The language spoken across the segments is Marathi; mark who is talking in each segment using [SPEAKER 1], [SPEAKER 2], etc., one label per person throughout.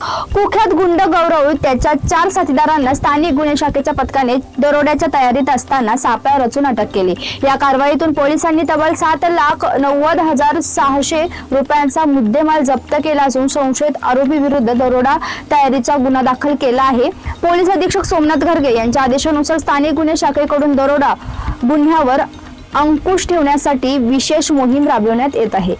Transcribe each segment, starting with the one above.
[SPEAKER 1] कुख्यात गुंड गौरव त्याच्या चार साथीदारांना स्थानिक गुन्हे शाखेच्या पथकाने दरोड्याच्या तयारीत असताना सापळा रचून अटक केली. या कारवाईतून पोलिसांनी तब्बल सात लाख नव्वद हजार सहाशे रुपयांचा मुद्देमाल जप्त केला असून संशयित आरोपी विरुद्ध दरोडा तयारीचा गुन्हा दाखल केला आहे. पोलीस अधीक्षक सोमनाथ घरगे यांच्या आदेशानुसार स्थानिक गुन्हे शाखेकडून दरोडा गुन्ह्यावर अंकुश ठेवण्यासाठी विशेष मोहीम राबविण्यात येत आहे.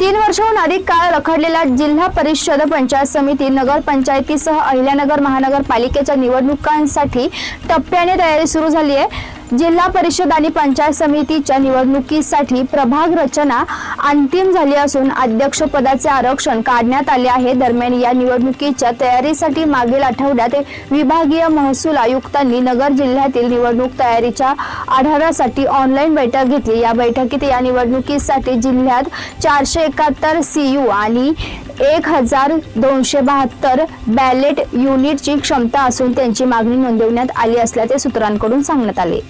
[SPEAKER 1] तीन वर्षाहून अधिक काळ रखडलेल्या जिल्हा परिषद पंचायत समिती नगरपंचायतीसह अहिल्यानगर महानगरपालिकेच्या निवडणुकांसाठी टप्प्याने तयारी सुरू झाली आहे. जिल्हा परिषद आणि पंचायत समितीच्या निवडणुकीसाठी प्रभाग रचना अंतिम झाली असून अध्यक्षपदाचे आरक्षण काढण्यात आले आहे. दरम्यान या निवडणुकीच्या तयारीसाठी मागील आठवड्यात विभागीय महसूल आयुक्तांनी नगर जिल्ह्यातील निवडणूक तयारीच्या आढाव्यासाठी ऑनलाईन बैठक घेतली. या बैठकीत या निवडणुकीसाठी जिल्ह्यात चारशे एकाहत्तर सीयू आणि एक हजार दोनशे बहात्तर बॅलेट युनिटची क्षमता असून त्यांची मागणी नोंदवण्यात आली असल्याचे सूत्रांकडून सांगण्यात आले.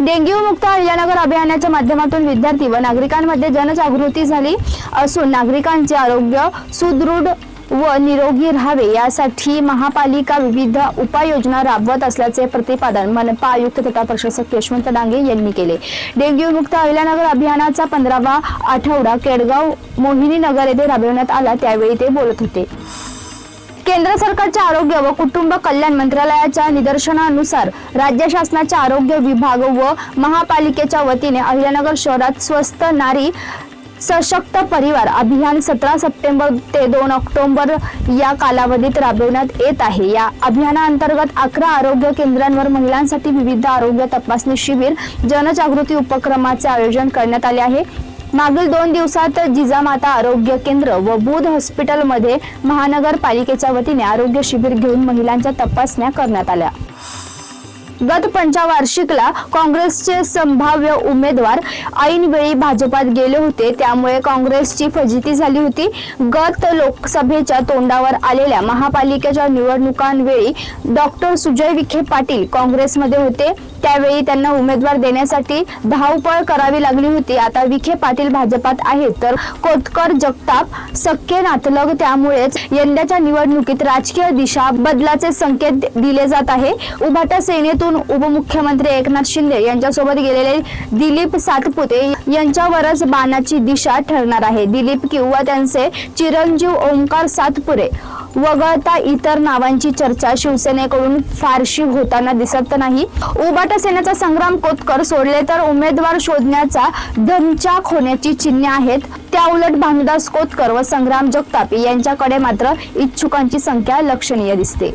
[SPEAKER 1] डेंग्यू मुक्त अहिल्यानगर अभियानाच्या माध्यमातून विद्यार्थी व नागरिकांमध्ये जनजागृती झाली असून नागरिकांचे आरोग्य सुदृढ व निरोगी राहावे यासाठी महापालिका विविध उपाययोजना राबवत असल्याचे प्रतिपादन मनपा आयुक्त तथा प्रशासक यशवंत डांगे यांनी केले. डेंग्यू मुक्त अहिल्यानगर अभियानाचा पंधरावा आठवडा केडगाव मोहिनी नगर येथे राबविण्यात आला त्यावेळी ते बोलत होते. केंद्र सरकारच्या आरोग्य व कुटुंब कल्याण मंत्रालयाच्या निदर्शनानुसार राज्य शासनाच्या आरोग्य विभाग व महापालिकेच्या वतीने अहिल्यानगर शहरात स्वस्त नारी सशक्त परिवार अभियान सतरा सप्टेंबर ते दोन ऑक्टोबर या कालावधीत राबवण्यात येत आहे. या अभियानाअंतर्गत अकरा आरोग्य केंद्रांवर महिलांसाठी विविध आरोग्य तपासणी शिबिर जनजागृती उपक्रमाचे आयोजन करण्यात आले आहे. मागील दोन दिवसात जिजामाता आरोग्य केंद्र व बुध हॉस्पिटलमध्ये महानगरपालिकेच्या वतीने आरोग्य शिबिर घेऊन महिलांच्या तपासण्या करण्यात आल्या. गत पंचवार्षिकला काँग्रेसचे संभाव्य उमेदवार ऐनवेळी भाजपात गेले होते. त्यामुळे काँग्रेसची फजिती झाली होती. गत लोकसभेच्या तोंडावर आलेल्या महापालिकेच्या निवडणुकांवेळी डॉक्टर सुजय विखे पाटील काँग्रेसमध्ये होते. त्यावेळी त्यांना उमेदवार देण्यासाठी धावपळ करावी लागली होती. आता विखे पाटील भाजपात आहेत. तर कोतकर जगताप सख्खे नातलग त्यामुळेच यंदाच्या निवडणुकीत राजकीय दिशा बदलाचे संकेत दिले जात आहे. उभाटा सेनेतून उपमुख्यमंत्री एकनाथ शिंदे यांच्यासोबत गेलेले दिलीप सातपुते यांच्यावरच बाणाची दिशा ठरणार आहे. दिलीप किंवा त्यांचे चिरंजीव ओंकार सातपुरे वगळता इतर नावांची चर्चा शिवसेनेकडून फारशी होताना दिसत नाही. उबाटा सेनेचा संग्राम कोतकर सोडले तर उमेदवार शोधण्याचा धमचाक होण्याची चिन्हे आहेत. त्या उलट भानुदास कोतकर व संग्राम जगताप यांच्याकडे मात्र इच्छुकांची संख्या लक्षणीय दिसते.